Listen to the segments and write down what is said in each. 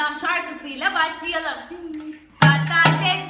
Adam şarkısıyla başlayalım. Patates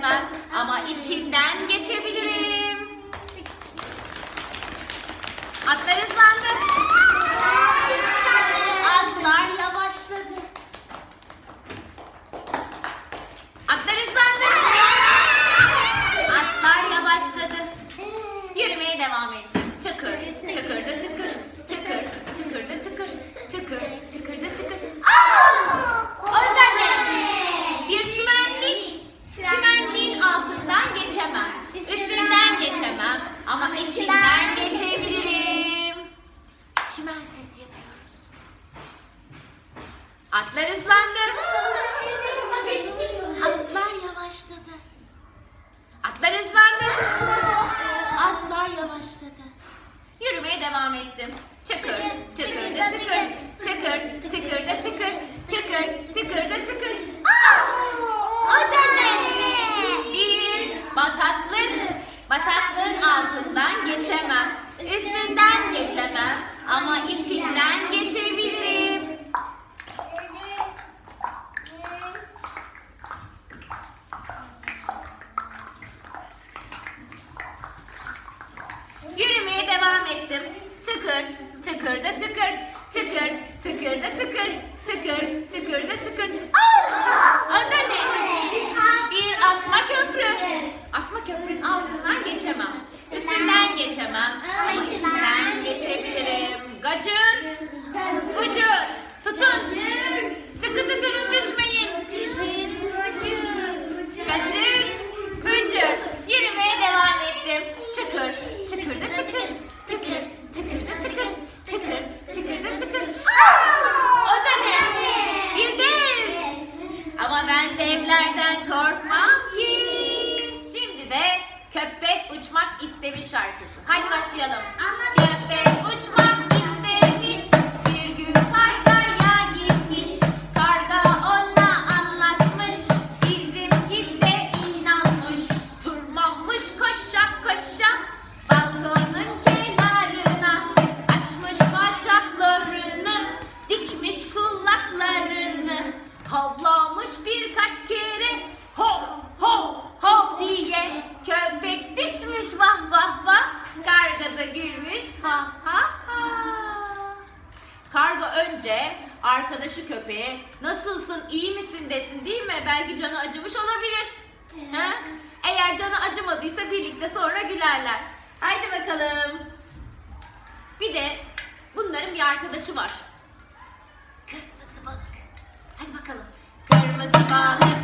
bilemem ama içinden geçebilirim. Atlar hızlandı. bilemem ama içinden geçebilirim. nasılsın, iyi misin desin değil mi? Belki canı acımış olabilir. Evet. Ha? Eğer canı acımadıysa birlikte sonra gülerler. Haydi bakalım. Bir de bunların bir arkadaşı var. Kırmızı balık. Hadi bakalım. Kırmızı balık.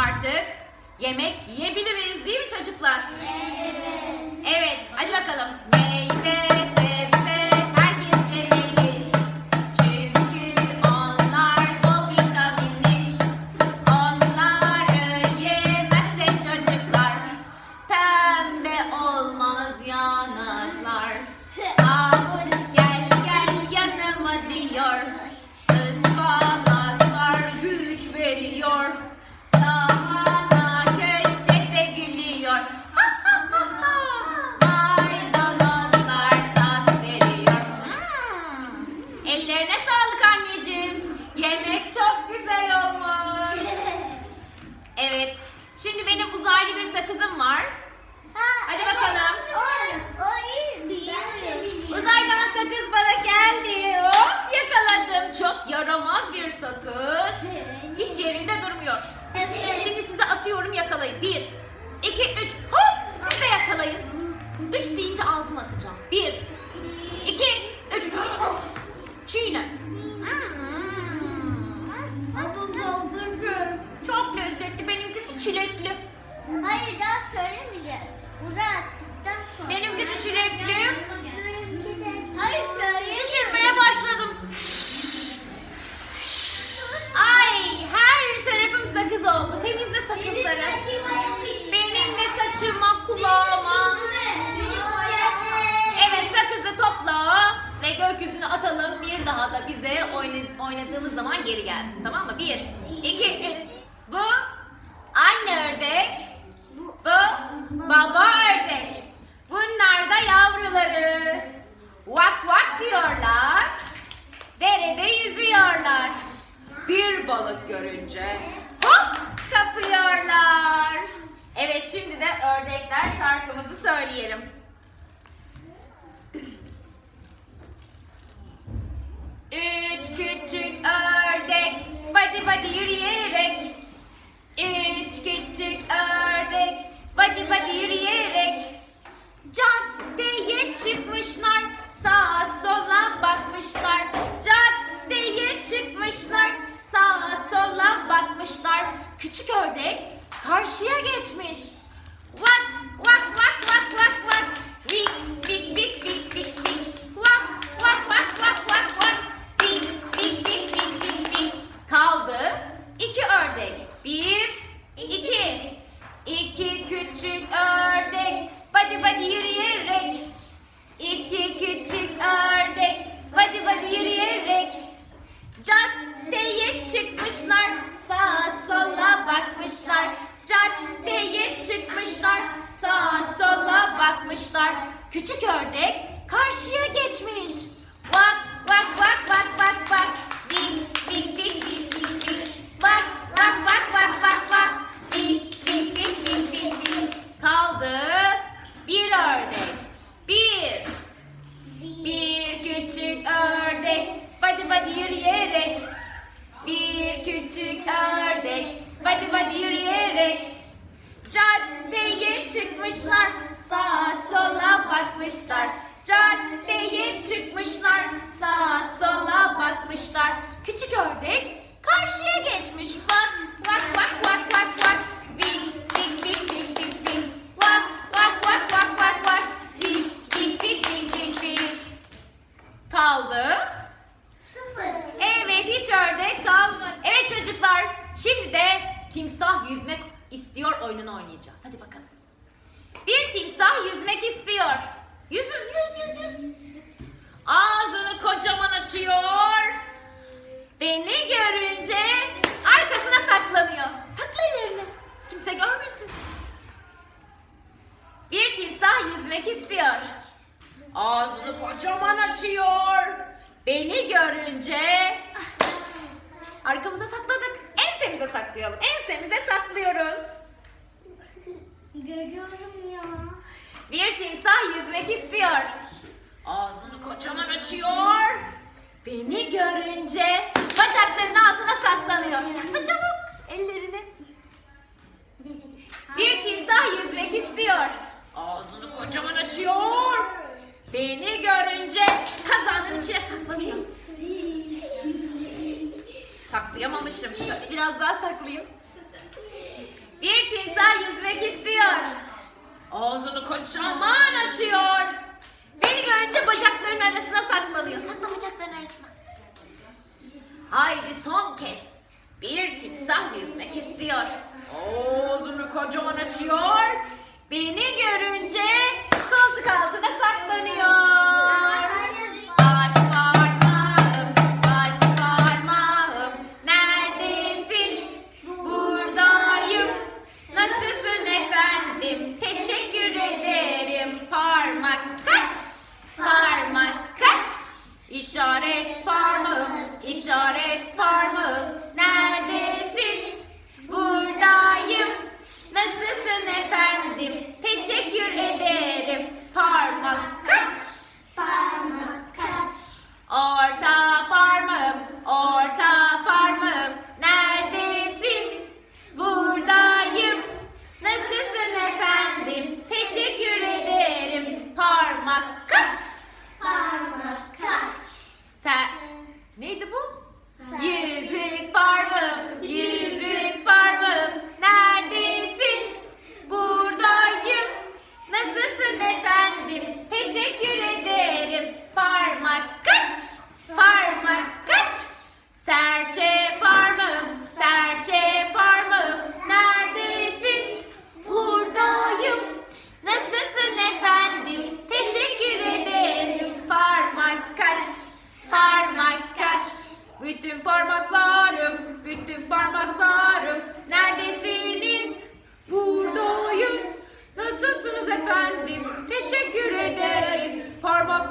artık yemek yiyebiliriz değil mi çocuklar? Evet. Evet hadi bakalım. Meyve. bize oynadığımız zaman geri gelsin. Tamam mı? Bir, iki, üç. Bu anne ördek. Bu baba ördek. Bunlar da yavruları. Vak vak diyorlar. Derede yüzüyorlar. Bir balık görünce hop kapıyorlar. Evet şimdi de ördekler şarkımızı söyleyelim. Üç küçük ördek Vadi vadi yürüyerek. Üç küçük ördek Vadi vadi yürüyerek. Caddeye çıkmışlar Sağa sola bakmışlar. Caddeye çıkmışlar Sağa sola bakmışlar. Küçük ördek karşıya geçmiş. Vak vak vak vak karşıya geçmiş. Bak bak bak bak bak bak. Dik dik dik dik dik dik. Bak bak bak bak bak bak. Dik dik dik dik dik dik. Kaldı bir ördek. Bir. Bir küçük ördek. Vadi vadi yürüyerek. Bir küçük ördek. Vadi vadi yürüyerek. Caddeye çıkmışlar. Sağa sola bakmışlar caddeye çıkmışlar. kocaman açıyor. Beni görünce efendim. Teşekkür ederim. parmak